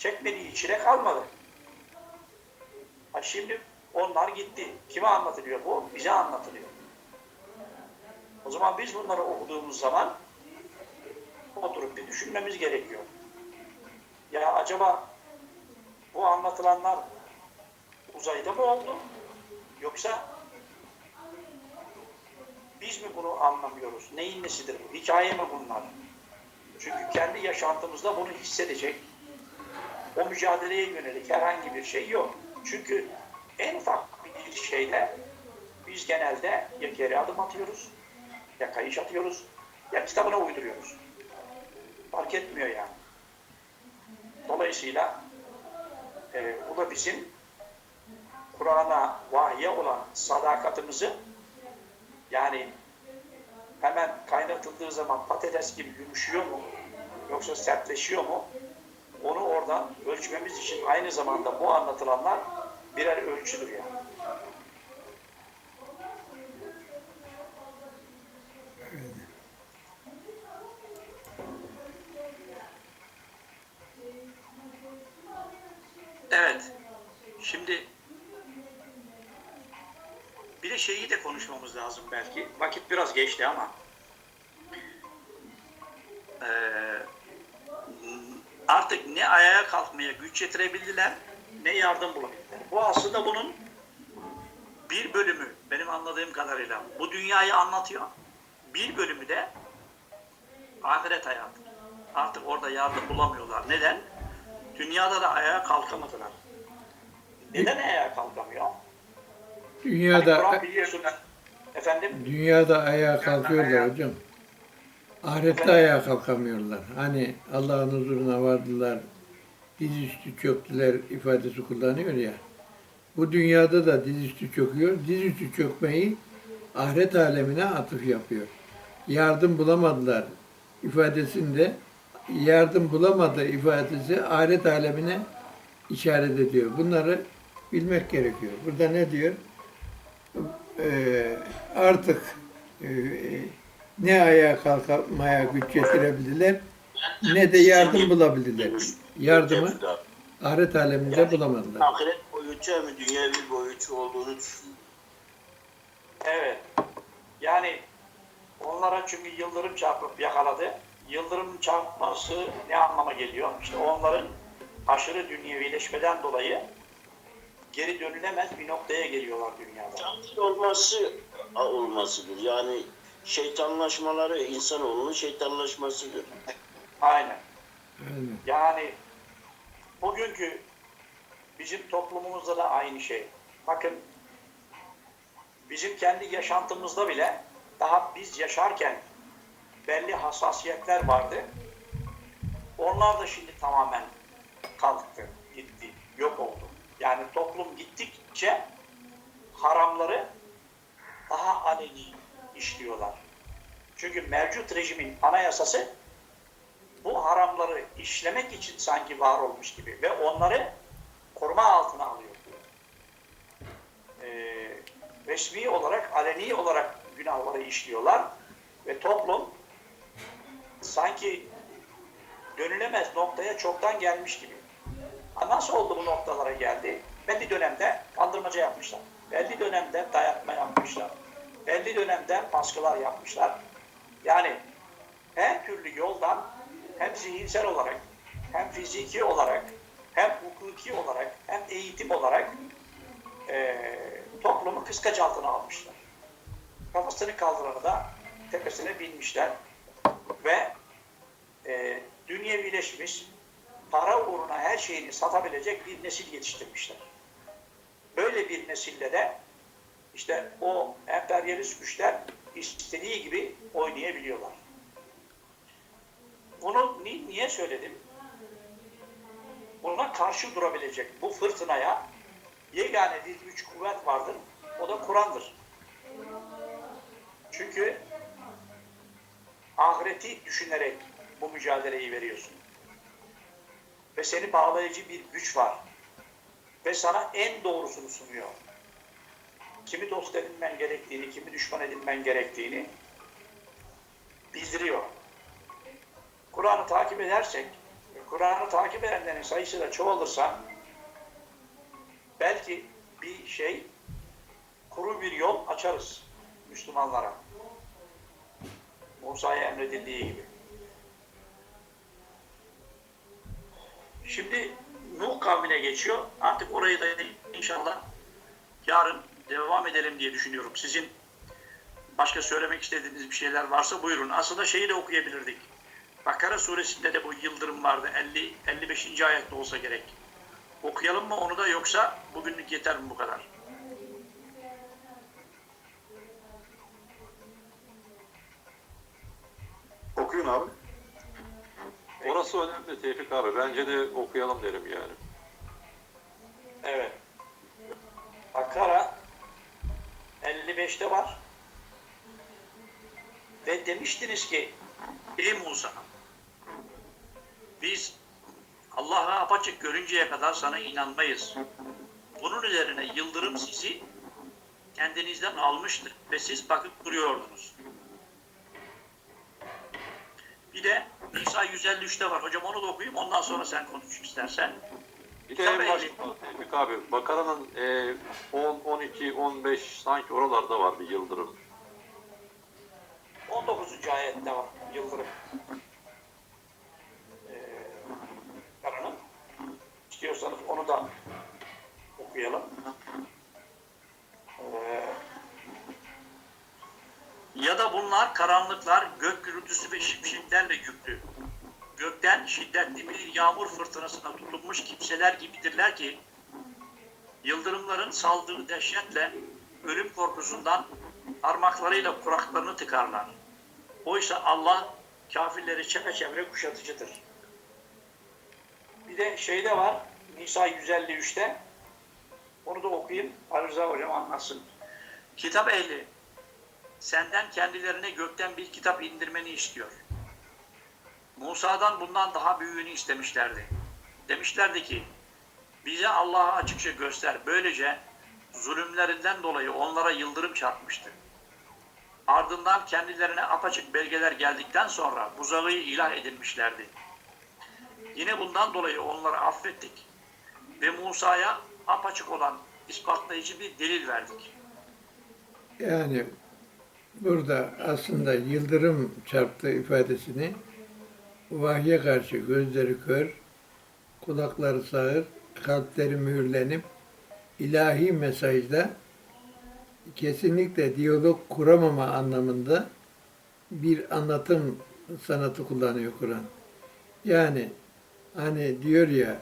çekmediği çile kalmadı. Ha şimdi onlar gitti. Kime anlatılıyor bu? Bize anlatılıyor. O zaman biz bunları okuduğumuz zaman oturup bir düşünmemiz gerekiyor. Ya acaba bu anlatılanlar uzayda mı oldu? Yoksa biz mi bunu anlamıyoruz? Neyin nesidir bu? Hikaye mi bunlar? Çünkü kendi yaşantımızda bunu hissedecek, o mücadeleye yönelik herhangi bir şey yok. Çünkü en ufak bir şeyde biz genelde ya geri adım atıyoruz, ya kayış atıyoruz, ya kitabına uyduruyoruz. Fark etmiyor yani. Dolayısıyla e, bu da bizim Kur'an'a, vahye olan sadakatimizi yani hemen kaynatıldığı zaman patates gibi yumuşuyor mu yoksa sertleşiyor mu onu oradan ölçmemiz için aynı zamanda bu anlatılanlar birer ölçüdür yani. Evet. Şimdi bir de şeyi de konuşmamız lazım belki. Vakit biraz geçti ama. Ee, artık ne ayağa kalkmaya güç yetirebildiler ne yardım bulabildiler. Bu aslında bunun bir bölümü benim anladığım kadarıyla bu dünyayı anlatıyor. Bir bölümü de ahiret hayatı. Artık orada yardım bulamıyorlar. Neden? Dünyada da ayağa kalkamadılar. Neden ayağa kalkamıyor? Hani Dünyada biliyorsun efendim dünyada ayağa kalkıyorlar hocam. Ahirette ayağa kalkamıyorlar. Hani Allah'ın huzuruna vardılar, dizüstü çöktüler ifadesi kullanıyor ya. Bu dünyada da dizüstü çöküyor. Dizüstü çökmeyi ahiret alemine atıf yapıyor. Yardım bulamadılar ifadesinde yardım bulamadı ifadesi ahiret alemine işaret ediyor. Bunları bilmek gerekiyor. Burada ne diyor? Ee, artık e, ne ayağa kalkmaya güç yetirebildiler ne de yardım bulabildiler. Yardımı ahiret aleminde bulamadılar. Ahiret boyutu hem dünyevi boyutu olduğunu düşünüyorum. Evet. Yani onlara çünkü yıldırım çarpıp yakaladı. Yıldırım çarpması ne anlama geliyor? İşte onların aşırı dünyevileşmeden dolayı geri dönülemez bir noktaya geliyorlar dünyada. Kamil olması olmasıdır. Yani şeytanlaşmaları insanoğlunun şeytanlaşmasıdır. Aynen. Aynen. Yani bugünkü bizim toplumumuzda da aynı şey. Bakın bizim kendi yaşantımızda bile daha biz yaşarken belli hassasiyetler vardı. Onlar da şimdi tamamen kalktı, gitti, yok oldu. Yani toplum gittikçe haramları daha aleni işliyorlar. Çünkü mevcut rejimin anayasası bu haramları işlemek için sanki var olmuş gibi ve onları koruma altına alıyor. Ee, resmi olarak, aleni olarak günahları işliyorlar ve toplum sanki dönülemez noktaya çoktan gelmiş gibi. Ha, nasıl oldu bu noktalara geldi? Belli dönemde kandırmaca yapmışlar. Belli dönemde dayatma yapmışlar. Belli dönemde baskılar yapmışlar. Yani her türlü yoldan hem zihinsel olarak, hem fiziki olarak, hem hukuki olarak, hem eğitim olarak eee toplumu kıskaç altına almışlar. Kafasını kaldıranı da tepesine binmişler ve eee dünyevileşmiş, para uğruna her şeyini satabilecek bir nesil yetiştirmişler. Böyle bir nesille de işte o emperyalist güçler istediği gibi oynayabiliyorlar. Bunu ni- niye söyledim? Buna karşı durabilecek bu fırtınaya yegane bir güç kuvvet vardır. O da Kur'an'dır. Çünkü ahireti düşünerek bu mücadeleyi veriyorsun. Ve seni bağlayıcı bir güç var. Ve sana en doğrusunu sunuyor. Kimi dost edinmen gerektiğini, kimi düşman edinmen gerektiğini bildiriyor. Kur'an'ı takip edersek, Kur'an'ı takip edenlerin sayısı da çoğalırsa belki bir şey kuru bir yol açarız Müslümanlara. Musa'ya emredildiği gibi. Şimdi Nuh kavmine geçiyor. Artık orayı da inşallah yarın devam edelim diye düşünüyorum. Sizin başka söylemek istediğiniz bir şeyler varsa buyurun. Aslında şeyi de okuyabilirdik. Bakara suresinde de bu yıldırım vardı. 50 55. ayette olsa gerek. Okuyalım mı onu da yoksa bugünlük yeter mi bu kadar? Okuyun abi. Orası önemli Tevfik abi. Bence de okuyalım derim yani. Evet. Bakara 55'te var. Ve demiştiniz ki Ey Musa biz Allah'a apaçık görünceye kadar sana inanmayız. Bunun üzerine yıldırım sizi kendinizden almıştı ve siz bakıp duruyordunuz. Bir de Nisa 153'te var. Hocam onu da okuyayım. Ondan sonra sen konuş istersen. Bir de en Tevfik abi. Bakara'nın e, 10, 12, 15 sanki oralarda var bir yıldırım. 19. ayette var yıldırım. Ee, Karan'ın. İstiyorsanız onu da okuyalım. Ee, ya da bunlar karanlıklar, gök gürültüsü ve şimşeklerle yüklü. Gökten şiddetli bir yağmur fırtınasına tutulmuş kimseler gibidirler ki, yıldırımların saldığı dehşetle ölüm korkusundan parmaklarıyla kuraklarını tıkarlar. Oysa Allah kafirleri çepeçevre kuşatıcıdır. Bir de şeyde var, Nisa 153'te, onu da okuyayım, Ali Rıza Hocam anlatsın. Kitap ehli, senden kendilerine gökten bir kitap indirmeni istiyor. Musa'dan bundan daha büyüğünü istemişlerdi. Demişlerdi ki, bize Allah'ı açıkça göster. Böylece zulümlerinden dolayı onlara yıldırım çarpmıştı. Ardından kendilerine apaçık belgeler geldikten sonra buzağıyı ilah edinmişlerdi. Yine bundan dolayı onları affettik ve Musa'ya apaçık olan ispatlayıcı bir delil verdik. Yani burada aslında yıldırım çarptığı ifadesini vahye karşı gözleri kör, kulakları sağır, kalpleri mühürlenip ilahi mesajda kesinlikle diyalog kuramama anlamında bir anlatım sanatı kullanıyor Kur'an. Yani hani diyor ya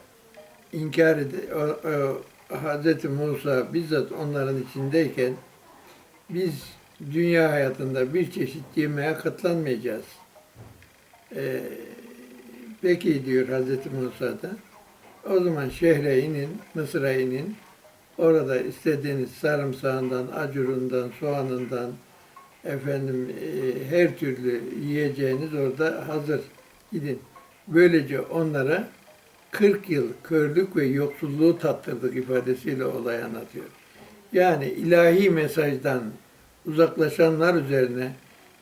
inkar ed- o, o, Hz. Musa bizzat onların içindeyken biz dünya hayatında bir çeşit yemeğe katlanmayacağız. Ee, peki diyor Hz. Musa da o zaman şehre inin, Mısır'a inin. Orada istediğiniz sarımsağından, acurundan, soğanından, efendim e, her türlü yiyeceğiniz orada hazır. Gidin. Böylece onlara 40 yıl körlük ve yoksulluğu tattırdık ifadesiyle olay anlatıyor. Yani ilahi mesajdan uzaklaşanlar üzerine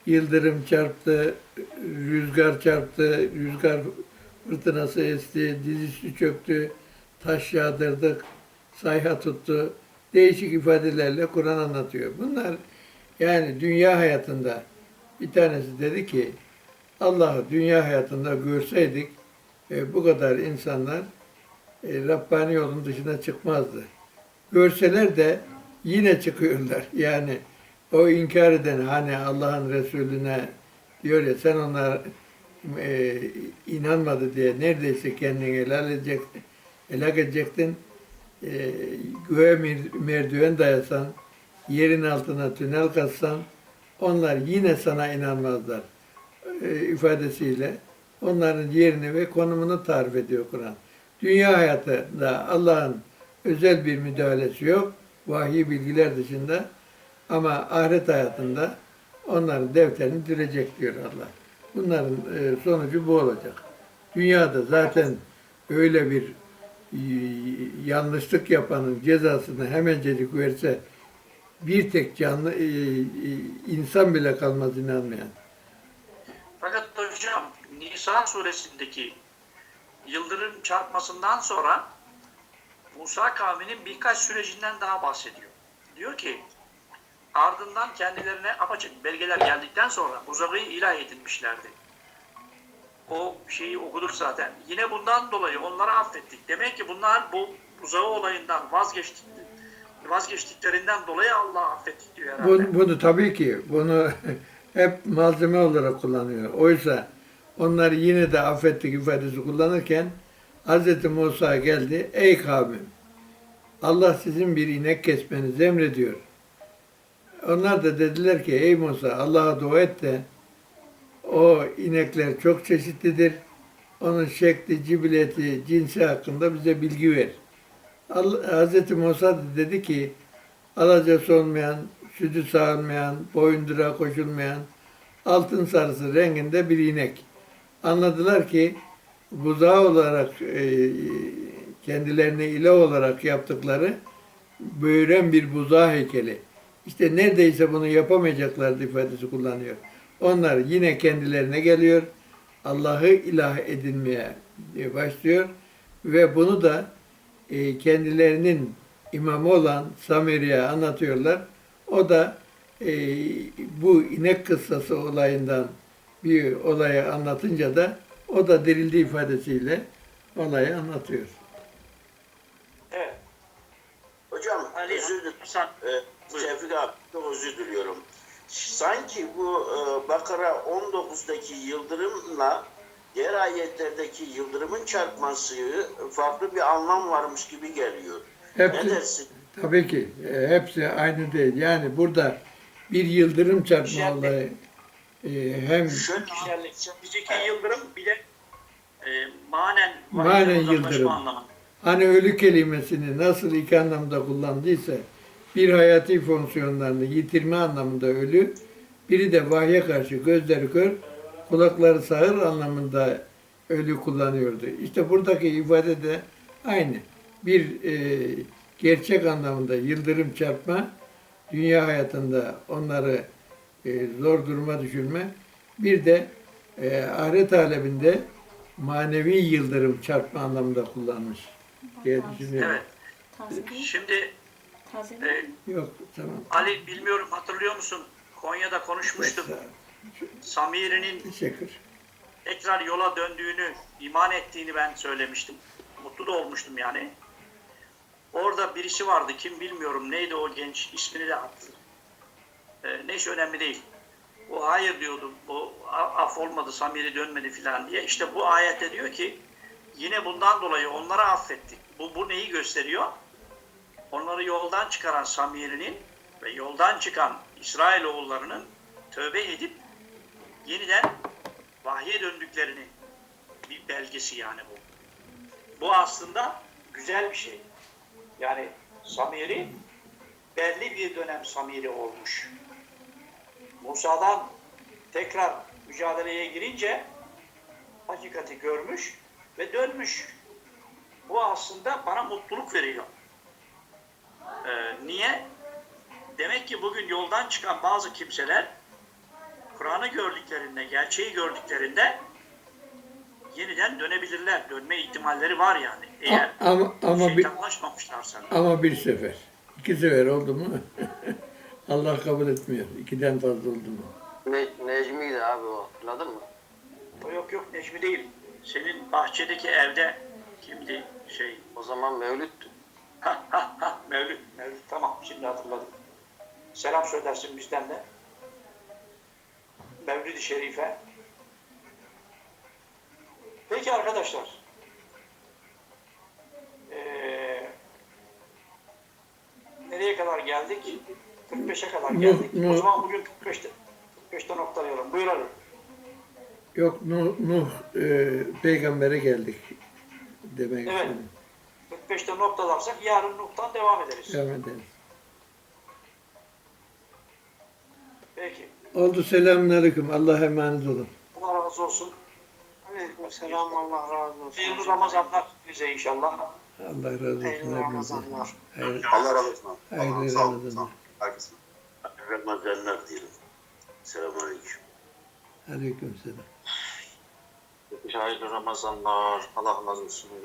yıldırım çarptı, rüzgar çarptı, rüzgar fırtınası esti, dizüstü çöktü, taş yağdırdık, sayha tuttu. Değişik ifadelerle Kur'an anlatıyor. Bunlar yani dünya hayatında bir tanesi dedi ki Allah'ı dünya hayatında görseydik e, bu kadar insanlar e, Rabbani yolun dışına çıkmazdı. Görseler de yine çıkıyorlar. Yani o inkar eden hani Allah'ın Resulüne diyor ya sen onlar e, inanmadı diye neredeyse kendini helal edecek, helak edecektin. E, göğe mer- merdiven dayasan, yerin altına tünel kazsan onlar yine sana inanmazlar e, ifadesiyle onların yerini ve konumunu tarif ediyor Kur'an. Dünya hayatında Allah'ın özel bir müdahalesi yok. Vahiy bilgiler dışında ama ahiret hayatında onların defterini dürecek diyor Allah. Bunların e, sonucu bu olacak. Dünyada zaten öyle bir e, yanlışlık yapanın cezasını hemencecik verse bir tek canlı e, insan bile kalmaz inanmayan. Fakat hocam Nisa suresindeki yıldırım çarpmasından sonra Musa kavminin birkaç sürecinden daha bahsediyor. Diyor ki ardından kendilerine apaçık belgeler geldikten sonra buzağı ilah edinmişlerdi. O şeyi okuduk zaten. Yine bundan dolayı onları affettik. Demek ki bunlar bu buzağı olayından vazgeçtik, vazgeçtiklerinden dolayı Allah'ı affettik diyor herhalde. Bunu, bunu tabii ki bunu hep malzeme olarak kullanıyor. Oysa onlar yine de affettik ifadesi kullanırken Hz. Musa geldi. Ey kavmim Allah sizin bir inek kesmenizi emrediyor. Onlar da dediler ki ey Musa Allah'a dua et de o inekler çok çeşitlidir. Onun şekli, cibileti, cinsi hakkında bize bilgi ver. Hz. Musa dedi ki alacası olmayan, sütü sağılmayan, boyundura koşulmayan, altın sarısı renginde bir inek. Anladılar ki buzağı olarak e, kendilerine ilah olarak yaptıkları büyüren bir buzağı heykeli. İşte neredeyse bunu yapamayacaklardı ifadesi kullanıyor. Onlar yine kendilerine geliyor. Allah'ı ilah edinmeye başlıyor ve bunu da e, kendilerinin imamı olan Samiri'ye anlatıyorlar. O da e, bu inek kıssası olayından bir olayı anlatınca da o da dirildi ifadesiyle olayı anlatıyor. Evet. Hocam Ali, Buyurun. Tevfik abi çok özür diliyorum. Sanki bu e, Bakara 19'daki yıldırımla diğer ayetlerdeki yıldırımın çarpması farklı bir anlam varmış gibi geliyor. Ne Hepsi, dersin? tabii ki e, hepsi aynı değil. Yani burada bir yıldırım çarpma Güzellik. olayı e, hem Şöyle. Bizdeki yıldırım bir de e, manen, Manen yıldırım. anlamında. Hani ölü kelimesini nasıl iki anlamda kullandıysa bir hayati fonksiyonlarını yitirme anlamında ölü, biri de vahye karşı gözleri kör, kulakları sağır anlamında ölü kullanıyordu. İşte buradaki ifade de aynı. Bir e, gerçek anlamda yıldırım çarpma, dünya hayatında onları e, zor duruma düşürme, bir de e, ahiret aleminde manevi yıldırım çarpma anlamında kullanmış diye düşünüyorum. Evet. Şimdi taze e, Yok tamam. Ali bilmiyorum hatırlıyor musun? Konya'da konuşmuştum. Samiri'nin Teşekkür. tekrar yola döndüğünü, iman ettiğini ben söylemiştim. Mutlu da olmuştum yani. Orada birisi vardı, kim bilmiyorum neydi o genç, ismini de attı. Ee, neyse önemli değil. O hayır diyordu, a- af olmadı, Samiri dönmedi filan diye. İşte bu ayette diyor ki, yine bundan dolayı onları affettik. Bu, bu neyi gösteriyor? Onları yoldan çıkaran Samiri'nin ve yoldan çıkan İsrailoğullarının tövbe edip yeniden vahye döndüklerini bir belgesi yani bu. Bu aslında güzel bir şey. Yani Samiri belli bir dönem Samiri olmuş. Musa'dan tekrar mücadeleye girince hakikati görmüş ve dönmüş. Bu aslında bana mutluluk veriyor. Ee, niye? Demek ki bugün yoldan çıkan bazı kimseler Kur'an'ı gördüklerinde, gerçeği gördüklerinde yeniden dönebilirler. Dönme ihtimalleri var yani. Eğer ama ama bir şeytanlaşmamışlarsa. ama bir sefer. İki sefer oldu mu? Allah kabul etmiyor. İkiden fazla oldu mu? Ne, Necmi'ydi abi o. Hatırladın mı? O yok yok Necmi değil. Senin bahçedeki evde kimdi şey? O zaman Mevlüt'tü. Ha ha ha Mevlüt. Mevlüt tamam şimdi hatırladım. Selam söylersin bizden de. Mevlid-i Şerife. Peki arkadaşlar. Ee, nereye kadar geldik? 45'e kadar Nuh, geldik. O Nuh. zaman bugün 45'te 45'te noktalayalım. Buyuralım. Yok Nuh, Nuh e, peygambere geldik demek Evet. istedim. 45'te noktalarsak yarın Nuh'tan devam ederiz. Devam edelim. Peki. Oldu selamünaleyküm. Allah'a emanet olun. Allah razı olsun. Aleykümselam Allah razı olsun. Hayırlı Ramazanlar bize inşallah. Allah razı olsun. Hayırlı. Ramazanlar. Hayır, Allah razı olsun. hayırlı Allah'ım sağ olun. Ramazanlar. Herkese. Ramazanlar diyelim. Selamünaleyküm. Aleyküm selam. Hayırlı Ramazanlar. Allah razı olsun. İyi